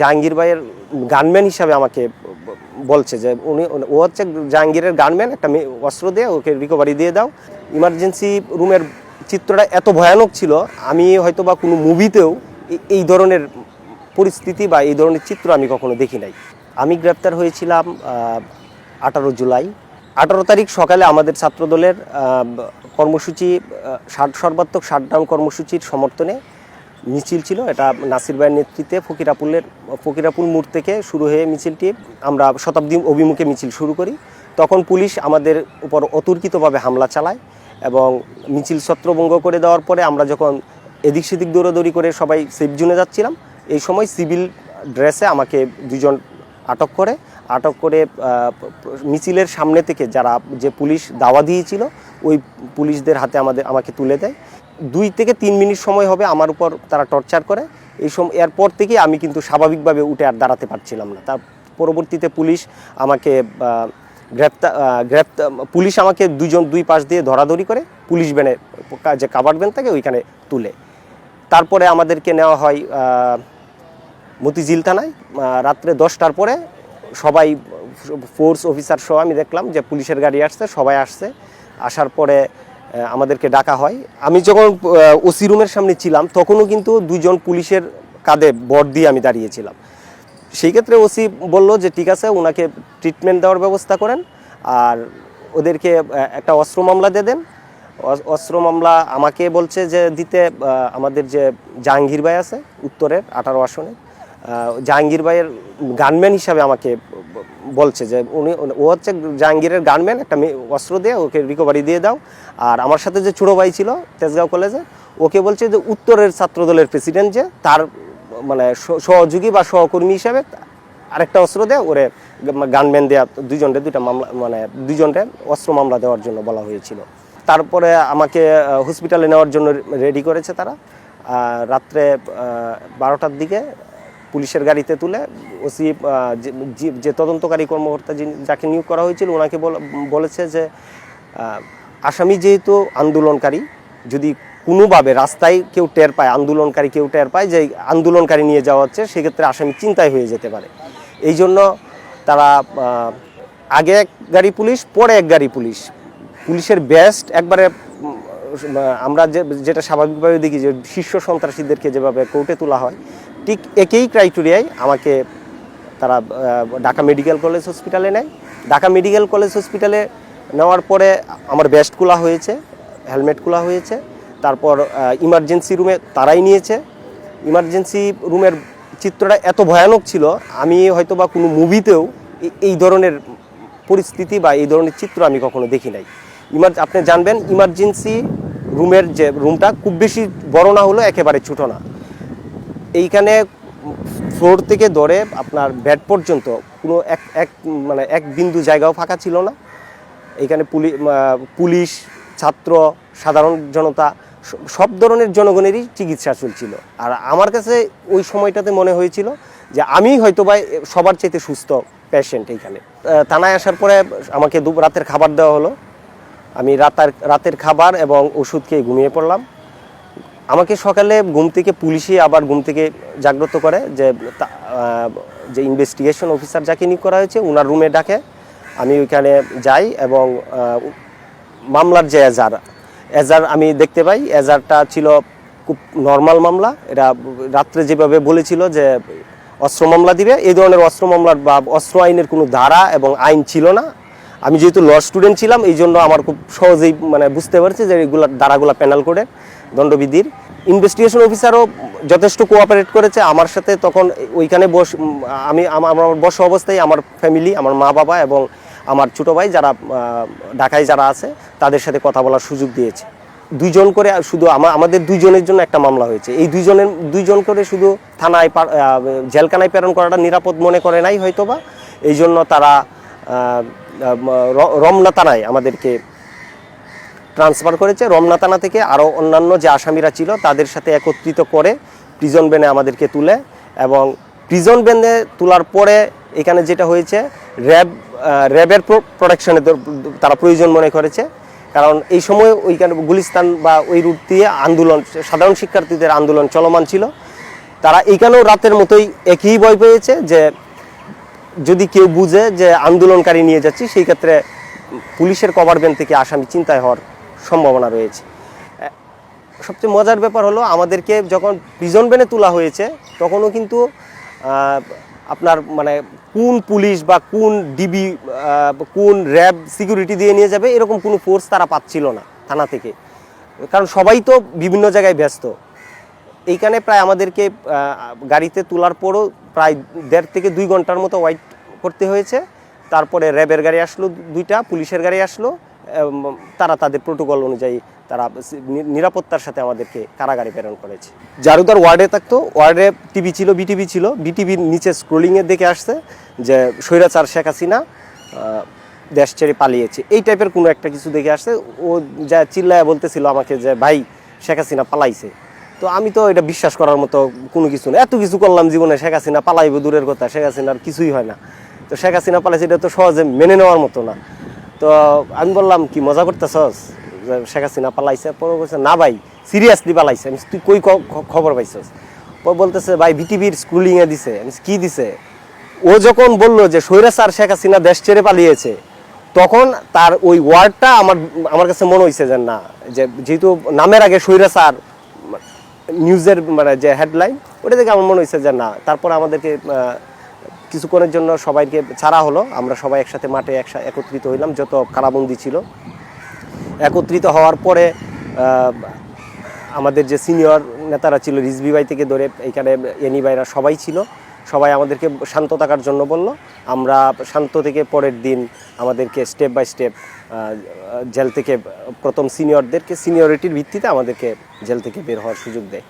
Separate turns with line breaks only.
জাহাঙ্গীর ভাইয়ের গানম্যান হিসাবে আমাকে বলছে যে উনি, ও হচ্ছে জাহাঙ্গীরের গানম্যান একটা অস্ত্র দিয়ে ওকে রিকভারি দিয়ে দাও। ইমার্জেন্সি রুমের চিত্রটা এত ভয়ানক ছিল, আমি হয়তো বা কোনো মুভিতেও এই ধরনের পরিস্থিতি বা এই ধরনের চিত্র আমি কখনো দেখি নাই। আমি গ্রেপ্তার হয়েছিলাম আঠারো জুলাই। আঠারো তারিখ সকালে আমাদের ছাত্রদলের কর্মসূচি সর্বাত্মক শাটডাউন কর্মসূচির সমর্থনে মিছিল ছিল, এটা নাসির ভাইয়ের নেতৃত্বে ফকিরাপুলের, ফকিরাপুল মোড় থেকে শুরু হয়ে মিছিলটি আমরা শতাব্দী অভিমুখে মিছিল শুরু করি। তখন পুলিশ আমাদের উপর অতর্কিতভাবে হামলা চালায় এবং মিছিল ছত্রভঙ্গ করে দেওয়ার পরে আমরা যখন এদিক সেদিক দৌড়াদৌড়ি করে সবাই সেফ জোনে যাচ্ছিলাম, এই সময় সিভিল ড্রেসে আমাকে দুজন আটক করে। আটক করে মিছিলের সামনে থেকে যারা যে পুলিশ দাওয়া দিয়েছিল, ওই পুলিশদের হাতে আমাদের, আমাকে তুলে দেয়। দুই থেকে তিন মিনিট সময় হবে আমার উপর তারা টর্চার করে। এই সময় এরপর থেকে আমি কিন্তু স্বাভাবিকভাবে উঠে আর দাঁড়াতে পারছিলাম না। তার পরবর্তীতে পুলিশ আমাকে গ্রেপ্তার গ্রেপ্তার, পুলিশ আমাকে দুজন দুই পাশ দিয়ে ধরাধরি করে। পুলিশ ভ্যানে যে কাভার ভ্যান থাকে ওইখানে তুলে। তারপরে আমাদেরকে নেওয়া হয় মতিঝিল থানায়। রাত্রে দশটার পরে সবাই ফোর্স অফিসার সহ আমি দেখলাম যে পুলিশের গাড়ি আসছে, সবাই আসছে। আসার পরে আমাদেরকে ডাকা হয়। আমি যখন ওসি রুমের সামনে ছিলাম, তখনও কিন্তু দুজন পুলিশের কাঁধে বর দিয়ে আমি দাঁড়িয়েছিলাম। সেই ক্ষেত্রে ওসি বলল যে, ঠিক আছে ওনাকে ট্রিটমেন্ট দেওয়ার ব্যবস্থা করেন আর ওদেরকে একটা অস্ত্র মামলা দিয়ে দেন। অস্ত্র মামলা আমাকে বলছে যে, দিতে আমাদের যে জাহাঙ্গীর ভাই আছে, উত্তরের, আঠারো আসনে জাহাঙ্গীর ভাইয়ের গানম্যান হিসাবে আমাকে বলছে যে উনি, ও হচ্ছে জাহাঙ্গীরের গানম্যান, একটা অস্ত্র দিয়ে ওকে রিকভারি দিয়ে দাও। আর আমার সাথে যে ছোটো ভাই ছিল, তেজগাঁও কলেজে ওকে বলছে যে উত্তরের ছাত্রদলের প্রেসিডেন্ট যে, তার মানে সহযোগী বা সহকর্মী হিসাবে আরেকটা অস্ত্র দেয়, ওরে গানম্যান দেওয়া দুজনকে দুইটা মামলা মানে দুজনকে অস্ত্র মামলা দেওয়ার জন্য বলা হয়েছিল। তারপরে আমাকে হসপিটালে নেওয়ার জন্য রেডি করেছে তারা। রাত্রে বারোটার দিকে পুলিশের গাড়িতে তুলে ওসি যে তদন্তকারী কর্মকর্তা যিনি, যাকে নিয়োগ করা হয়েছিল, ওনাকে বল- বলেছে যে আসামি যেহেতু আন্দোলনকারী, যদি কোনোভাবে রাস্তায় কেউ টের পায়, আন্দোলনকারী কেউ টের পায় যে আন্দোলনকারী নিয়ে যাওয়া হচ্ছে, সেক্ষেত্রে আসামি চিন্তায় হয়ে যেতে পারে। এই জন্য তারা আগে এক গাড়ি পুলিশ, পরে এক গাড়ি পুলিশ। পুলিশের বেস্ট একবারে আমরা যে, যেটা স্বাভাবিকভাবে দেখি যে শীর্ষ সন্ত্রাসীদেরকে যেভাবে কোর্টে তোলা হয়, ঠিক একই ক্রাইটেরিয়ায় আমাকে তারা ঢাকা মেডিকেল কলেজ হসপিটালে নেয়। ঢাকা মেডিকেল কলেজ হসপিটালে নেওয়ার পরে আমার বেস্ট খোলা হয়েছে, হেলমেট খোলা হয়েছে। তারপর ইমার্জেন্সি রুমে তারাই নিয়েছে। ইমার্জেন্সি রুমের চিত্রটা এত ভয়ানক ছিল, আমি হয়তো বা কোনো মুভিতেও এই ধরনের পরিস্থিতি বা এই ধরনের চিত্র আমি কখনো দেখি নাই। ইমার আপনি জানবেন, ইমার্জেন্সি রুমের যে রুমটা খুব বেশি বড় না হলেও একেবারে ছোটো না। এইখানে ফ্লোর থেকে ধরে আপনার বেড পর্যন্ত কোনো এক এক মানে এক বিন্দু জায়গাও ফাঁকা ছিল না। এখানে পুলি পুলিশ, ছাত্র, সাধারণ জনতা সব ধরনের জনগণেরই চিকিৎসা চলছিল। আর আমার কাছে ওই সময়টাতে মনে হয়েছিল যে আমি হয়তো বা সবার চাইতে সুস্থ পেশেন্ট এইখানে। থানায় আসার পরে আমাকে দু, রাতের খাবার দেওয়া হলো। আমি রাতার, রাতের খাবার এবং ওষুধ খেয়ে ঘুমিয়ে পড়লাম। আমাকে সকালে ঘুম থেকে পুলিশই আবার ঘুম থেকে জাগ্রত করে যে যে ইনভেস্টিগেশন অফিসার যাকে নিয়োগ করা হয়েছে ওনার রুমে ডাকে। আমি ওইখানে যাই এবং মামলার যে এজার এজার আমি দেখতে পাই। এজারটা ছিল খুব নর্মাল মামলা। এটা রাত্রে যেভাবে বলেছিল যে, অস্ত্র মামলা দিবে, এই ধরনের অস্ত্র মামলার বা অস্ত্র আইনের কোনো ধারা এবং আইন ছিল না। আমি যেহেতু ল স্টুডেন্ট ছিলাম, এই জন্য আমার খুব সহজেই মানে বুঝতে পারছি যে এগুলো ধারাগুলো প্যানাল করে দণ্ডবিধির। ইনভেস্টিগেশন অফিসারও যথেষ্ট কোঅপারেট করেছে। আমার সাথে তখন ওইখানে বস আমি আমার বস অবস্থায় আমার ফ্যামিলি আমার মা বাবা এবং আমার ছোটো ভাই যারা ঢাকায় যারা আছে, তাদের সাথে কথা বলার সুযোগ দিয়েছে। দুইজন করে শুধু আমা- আমাদের দুইজনের জন্য একটা মামলা হয়েছে। এই দুইজনের দুইজন করে শুধু থানায় জেলখানায় প্রেরণ করাটা নিরাপদ মনে করে নাই হয়তোবা। এই জন্য তারা রমনা থানায় আমাদেরকে ট্রান্সফার করেছে। রমনা থানা থেকে আরও অন্যান্য যে আসামিরা ছিল, তাদের সাথে একত্রিত করে প্রিজন ব্যানে আমাদেরকে তুলে এবং প্রিজন ব্যানে তোলার পরে এখানে যেটা হয়েছে র্যাব র্যাবের প্রোটেকশনে তারা প্রয়োজন মনে করেছে। কারণ এই সময় ওইখানে গুলিস্তান বা ওই রুট দিয়ে আন্দোলন, সাধারণ শিক্ষার্থীদের আন্দোলন চলমান ছিল। তারা এইখানেও রাতের মতোই একই ভয় পেয়েছে যে যদি কেউ বুঝে যে আন্দোলনকারী নিয়ে যাচ্ছি, সেই ক্ষেত্রে পুলিশের কভার ভ্যান থেকে আসামি চিন্তায় হওয়ার সম্ভাবনা রয়েছে। সবচেয়ে মজার ব্যাপার হলো, আমাদেরকে যখন প্রিজন ভ্যানে তোলা হয়েছে, তখনও কিন্তু আপনার মানে কোন পুলিশ বা কোন ডিবি কোন র্যাব সিকিউরিটি দিয়ে নিয়ে যাবে, এরকম কোনো ফোর্স তারা পাচ্ছিল না থানা থেকে। কারণ সবাই তো বিভিন্ন জায়গায় ব্যস্ত। এইখানে প্রায় আমাদেরকে গাড়িতে তোলার পরও প্রায় দেড় থেকে দুই ঘণ্টার মতো ওয়াইট করতে হয়েছে। তারপরে র্যাবের গাড়ি আসলো দুইটা, পুলিশের গাড়ি আসলো তারা তাদের প্রোটোকল অনুযায়ী তারা নিরাপত্তার সাথে আমাদেরকে কারাগারে প্রেরণ করেছে। জারুদার ওয়ার্ডে থাকতো, ওয়ার্ডে টিভি ছিল, বিটিভি ছিল, বিটিভির নিচে স্ক্রোলিংয়ের দেখে আসছে যে স্বৈরাচার শেখ হাসিনা দেশ ছেড়ে পালিয়েছে। এই টাইপের কোনো একটা কিছু দেখে আসছে। ও যা চিল্লায় বলতেছিল আমাকে যে, ভাই, শেখ হাসিনা পালাইছে। তো আমি তো এটা বিশ্বাস করার মতো কোনো কিছু না। এত কিছু করলাম জীবনে, শেখ হাসিনা পালাইব, দূরের কথা। শেখ হাসিনার কিছুই হয় না। তো শেখ হাসিনা পালাইছে, এটা তো সহজে মেনে নেওয়ার মতো না। তো আমি বললাম, কি মজা করতেছস? যে শেখ হাসিনা পালাইছে, পরে বলছে, না ভাই সিরিয়াসলি পালাইছে। আমি তুই কই খবর পাইছস? পরে বলতেছে, ভাই বিটিভির স্কুলিংয়ে দিছে। আমি কি দিছে? ও যখন বলল যে স্বৈরাচার শেখ হাসিনা দেশ ছেড়ে পালিয়েছে, তখন তার ওই ওয়ার্ডটা আমার আমার কাছে মনে হয়েছে যে, না যেহেতু নামের আগে স্বৈরাচার নিউজের মানে যে হেডলাইন ওটা দেখে আমার মনে হয়েছে যে না, তারপর আমাদেরকে কিছুক্ষণের জন্য সবাইকে ছাড়া হলো। আমরা সবাই একসাথে মাঠে একসাথে একত্রিত হইলাম, যত কারাবন্দি ছিল। একত্রিত হওয়ার পরে আমাদের যে সিনিয়র নেতারা ছিল রিজবি ভাই থেকে ধরে এইখানে এনি ভাইরা সবাই ছিল। সবাই আমাদেরকে শান্ত থাকার জন্য বলল। আমরা শান্ত থেকে পরের দিন আমাদেরকে স্টেপ বাই স্টেপ জেল থেকে প্রথম সিনিয়রদেরকে সিনিয়রিটির ভিত্তিতে আমাদেরকে জেল থেকে বের হওয়ার সুযোগ দেয়।